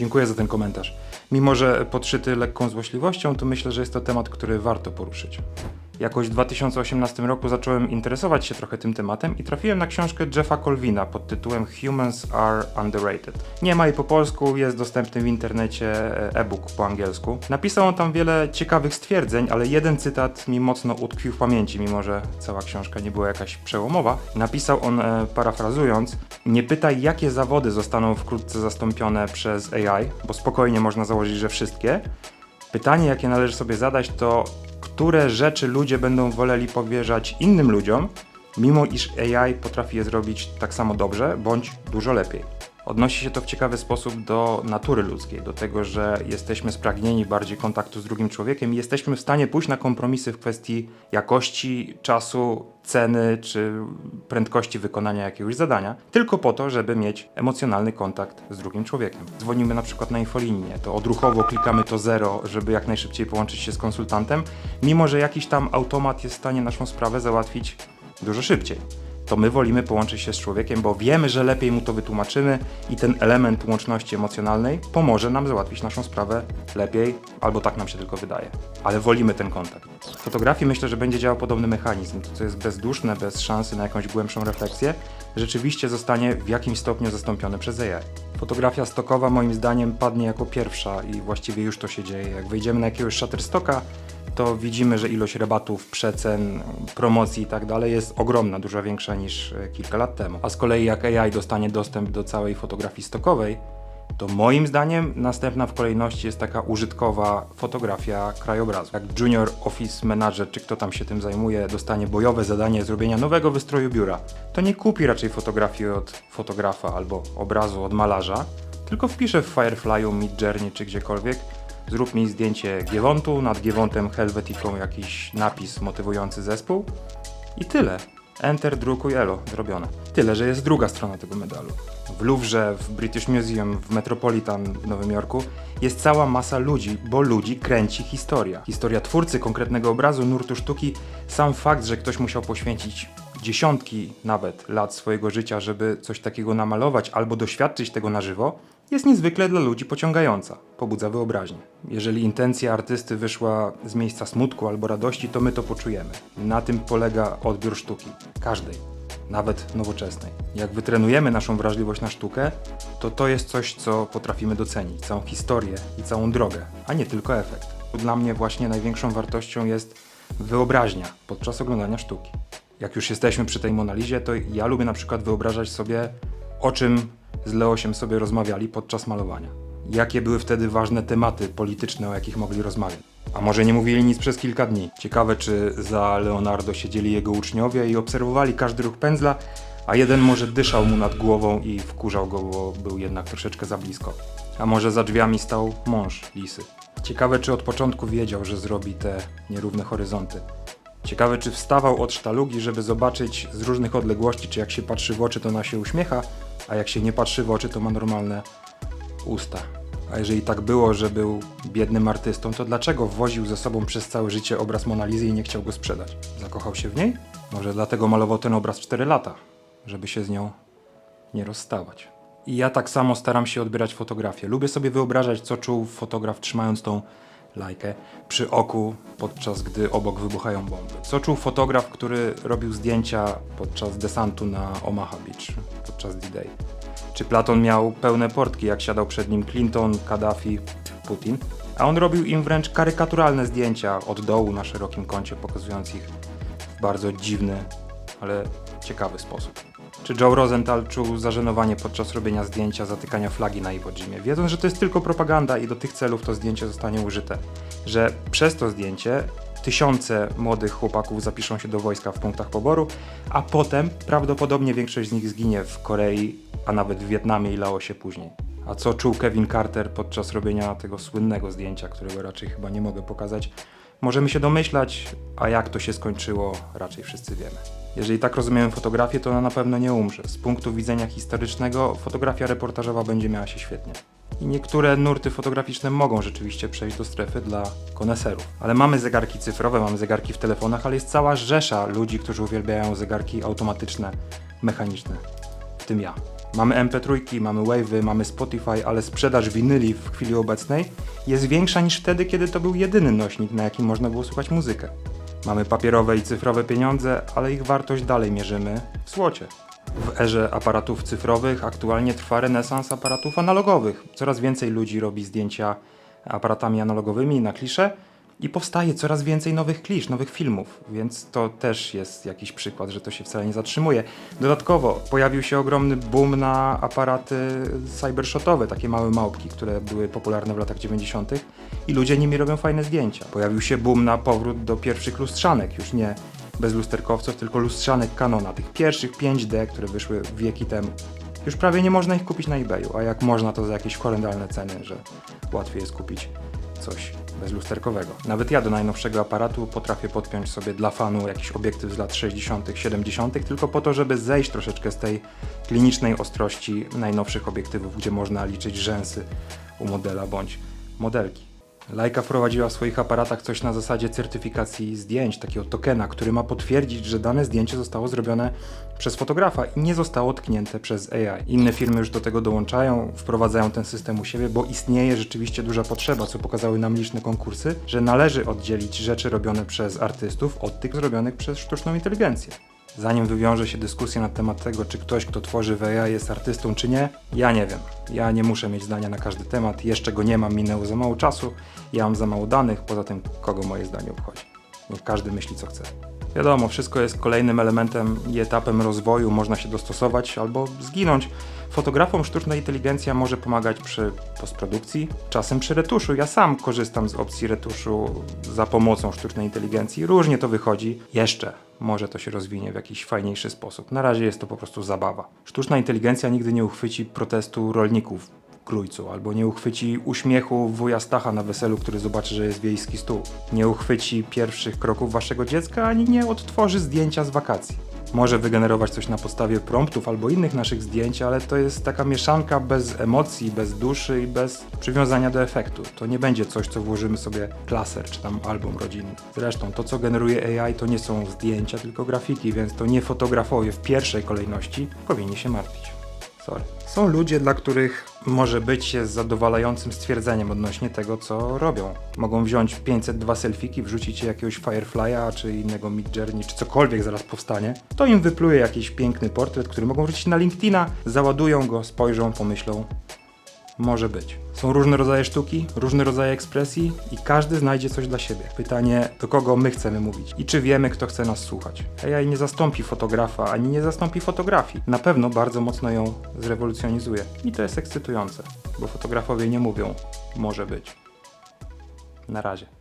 Dziękuję za ten komentarz. Mimo, że podszyty lekką złośliwością, to myślę, że jest to temat, który warto poruszyć. Jakoś w 2018 roku zacząłem interesować się trochę tym tematem i trafiłem na książkę Jeffa Colvina pod tytułem Humans Are Underrated. Nie ma jej po polsku, jest dostępny w internecie e, e-book po angielsku. Napisał on tam wiele ciekawych stwierdzeń, ale jeden cytat mi mocno utkwił w pamięci, mimo że cała książka nie była jakaś przełomowa. Napisał on, e, parafrazując, nie pytaj jakie zawody zostaną wkrótce zastąpione przez AI, bo spokojnie można założyć, że wszystkie. Pytanie, jakie należy sobie zadać, to które rzeczy ludzie będą woleli powierzać innym ludziom, mimo iż AI potrafi je zrobić tak samo dobrze bądź dużo lepiej. Odnosi się to w ciekawy sposób do natury ludzkiej, do tego, że jesteśmy spragnieni bardziej kontaktu z drugim człowiekiem i jesteśmy w stanie pójść na kompromisy w kwestii jakości, czasu, ceny czy prędkości wykonania jakiegoś zadania, tylko po to, żeby mieć emocjonalny kontakt z drugim człowiekiem. Dzwonimy na przykład na infolinię, to odruchowo klikamy to zero, żeby jak najszybciej połączyć się z konsultantem, mimo że jakiś tam automat jest w stanie naszą sprawę załatwić dużo szybciej to my wolimy połączyć się z człowiekiem, bo wiemy, że lepiej mu to wytłumaczymy i ten element łączności emocjonalnej pomoże nam załatwić naszą sprawę lepiej, albo tak nam się tylko wydaje. Ale wolimy ten kontakt. W fotografii myślę, że będzie działał podobny mechanizm. Co jest bezduszne, bez szansy na jakąś głębszą refleksję, rzeczywiście zostanie w jakimś stopniu zastąpione przez AI. Fotografia stokowa moim zdaniem padnie jako pierwsza i właściwie już to się dzieje. Jak wejdziemy na jakiegoś Shutterstocka, to widzimy, że ilość rabatów, przecen, promocji i tak dalej jest ogromna, dużo większa niż e, kilka lat temu. A z kolei jak AI dostanie dostęp do całej fotografii stokowej, to moim zdaniem następna w kolejności jest taka użytkowa fotografia krajobrazu. Jak Junior Office Manager, czy kto tam się tym zajmuje, dostanie bojowe zadanie zrobienia nowego wystroju biura, to nie kupi raczej fotografii od fotografa albo obrazu od malarza, tylko wpisze w Firefly'u, Midjourney czy gdziekolwiek zrób mi zdjęcie Giewontu, nad Giewontem Helvetiką jakiś napis motywujący zespół i tyle. Enter, drukuj, elo, zrobione. Tyle, że jest druga strona tego medalu. W Louvre, w British Museum, w Metropolitan w Nowym Jorku jest cała masa ludzi, bo ludzi kręci historia. Historia twórcy konkretnego obrazu, nurtu sztuki, sam fakt, że ktoś musiał poświęcić dziesiątki nawet lat swojego życia, żeby coś takiego namalować albo doświadczyć tego na żywo, jest niezwykle dla ludzi pociągająca, pobudza wyobraźnię. Jeżeli intencja artysty wyszła z miejsca smutku albo radości, to my to poczujemy. Na tym polega odbiór sztuki, każdej, nawet nowoczesnej. Jak wytrenujemy naszą wrażliwość na sztukę, to to jest coś, co potrafimy docenić, całą historię i całą drogę, a nie tylko efekt. Dla mnie właśnie największą wartością jest wyobraźnia podczas oglądania sztuki. Jak już jesteśmy przy tej Monalizie, to ja lubię na przykład wyobrażać sobie, o czym z Leosiem sobie rozmawiali podczas malowania. Jakie były wtedy ważne tematy polityczne, o jakich mogli rozmawiać. A może nie mówili nic przez kilka dni. Ciekawe, czy za Leonardo siedzieli jego uczniowie i obserwowali każdy ruch pędzla, a jeden może dyszał mu nad głową i wkurzał go, bo był jednak troszeczkę za blisko. A może za drzwiami stał mąż Lisy. Ciekawe, czy od początku wiedział, że zrobi te nierówne horyzonty. Ciekawe, czy wstawał od sztalugi, żeby zobaczyć z różnych odległości, czy jak się patrzy w oczy, to ona się uśmiecha, a jak się nie patrzy w oczy, to ma normalne usta. A jeżeli tak było, że był biednym artystą, to dlaczego woził ze sobą przez całe życie obraz Monalizy i nie chciał go sprzedać? Zakochał się w niej? Może dlatego malował ten obraz 4 lata, żeby się z nią nie rozstawać. I ja tak samo staram się odbierać fotografię. Lubię sobie wyobrażać, co czuł fotograf trzymając tą lajkę przy oku, podczas gdy obok wybuchają bomby. Co czuł fotograf, który robił zdjęcia podczas desantu na Omaha Beach, podczas D-Day? Czy Platon miał pełne portki, jak siadał przed nim Clinton, Kaddafi, Putin? A on robił im wręcz karykaturalne zdjęcia od dołu na szerokim kącie, pokazując ich w bardzo dziwny, ale ciekawy sposób. Czy Joe Rosenthal czuł zażenowanie podczas robienia zdjęcia zatykania flagi na Iwo Jimie, wiedząc, że to jest tylko propaganda i do tych celów to zdjęcie zostanie użyte. Że przez to zdjęcie tysiące młodych chłopaków zapiszą się do wojska w punktach poboru, a potem prawdopodobnie większość z nich zginie w Korei, a nawet w Wietnamie i Laosie później. A co czuł Kevin Carter podczas robienia tego słynnego zdjęcia, którego raczej chyba nie mogę pokazać, możemy się domyślać, a jak to się skończyło, raczej wszyscy wiemy. Jeżeli tak rozumiemy fotografię, to ona na pewno nie umrze. Z punktu widzenia historycznego fotografia reportażowa będzie miała się świetnie. I niektóre nurty fotograficzne mogą rzeczywiście przejść do strefy dla koneserów. Ale mamy zegarki cyfrowe, mamy zegarki w telefonach, ale jest cała rzesza ludzi, którzy uwielbiają zegarki automatyczne, mechaniczne. W tym ja. Mamy MP3, mamy Wave'y, mamy Spotify, ale sprzedaż winyli w chwili obecnej jest większa niż wtedy, kiedy to był jedyny nośnik, na jakim można było słuchać muzykę. Mamy papierowe i cyfrowe pieniądze, ale ich wartość dalej mierzymy w złocie. W erze aparatów cyfrowych aktualnie trwa renesans aparatów analogowych. Coraz więcej ludzi robi zdjęcia aparatami analogowymi na klisze i powstaje coraz więcej nowych klisz, nowych filmów, więc to też jest jakiś przykład, że to się wcale nie zatrzymuje. Dodatkowo pojawił się ogromny boom na aparaty cybershotowe, takie małe małpki, które były popularne w latach 90. i ludzie nimi robią fajne zdjęcia. Pojawił się boom na powrót do pierwszych lustrzanek, już nie bez lusterkowców, tylko lustrzanek Canona, tych pierwszych 5D, które wyszły wieki temu. Już prawie nie można ich kupić na eBayu, a jak można to za jakieś horrendalne ceny, że łatwiej jest kupić coś bezlusterkowego. Nawet ja do najnowszego aparatu potrafię podpiąć sobie dla fanu jakiś obiektyw z lat 60., 70., tylko po to, żeby zejść troszeczkę z tej klinicznej ostrości najnowszych obiektywów, gdzie można liczyć rzęsy u modela bądź modelki. Leica wprowadziła w swoich aparatach coś na zasadzie certyfikacji zdjęć, takiego tokena, który ma potwierdzić, że dane zdjęcie zostało zrobione przez fotografa i nie zostało tknięte przez AI. Inne firmy już do tego dołączają, wprowadzają ten system u siebie, bo istnieje rzeczywiście duża potrzeba, co pokazały nam liczne konkursy, że należy oddzielić rzeczy robione przez artystów od tych zrobionych przez sztuczną inteligencję. Zanim wywiąże się dyskusja na temat tego, czy ktoś, kto tworzy w AI jest artystą, czy nie, ja nie wiem. Ja nie muszę mieć zdania na każdy temat, jeszcze go nie mam, minęło za mało czasu, ja mam za mało danych, poza tym kogo moje zdanie obchodzi. Niech każdy myśli co chce. Wiadomo, wszystko jest kolejnym elementem i etapem rozwoju, można się dostosować albo zginąć. Fotografom sztuczna inteligencja może pomagać przy postprodukcji, czasem przy retuszu. Ja sam korzystam z opcji retuszu za pomocą sztucznej inteligencji. Różnie to wychodzi. Jeszcze może to się rozwinie w jakiś fajniejszy sposób. Na razie jest to po prostu zabawa. Sztuczna inteligencja nigdy nie uchwyci protestu rolników Grójcu, albo nie uchwyci uśmiechu wuja Stacha na weselu, który zobaczy, że jest wiejski stół. Nie uchwyci pierwszych kroków waszego dziecka, ani nie odtworzy zdjęcia z wakacji. Może wygenerować coś na podstawie promptów albo innych naszych zdjęć, ale to jest taka mieszanka bez emocji, bez duszy i bez przywiązania do efektu. To nie będzie coś, co włożymy sobie klaser czy tam album rodzinny. Zresztą to, co generuje AI, to nie są zdjęcia, tylko grafiki, więc to nie fotografowie w pierwszej kolejności powinni się martwić. Sorry. Są ludzie, dla których może być jest zadowalającym stwierdzeniem odnośnie tego, co robią. Mogą wziąć 502 selfiki, wrzucić je jakiegoś Firefly'a, czy innego Midjourney, czy cokolwiek zaraz powstanie. To im wypluje jakiś piękny portret, który mogą wrzucić na LinkedIna, załadują go, spojrzą, pomyślą. Może być. Są różne rodzaje sztuki, różne rodzaje ekspresji i każdy znajdzie coś dla siebie. Pytanie, do kogo my chcemy mówić i czy wiemy, kto chce nas słuchać. AI nie zastąpi fotografa, ani nie zastąpi fotografii. Na pewno bardzo mocno ją zrewolucjonizuje. I to jest ekscytujące, bo fotografowie nie mówią, może być. Na razie.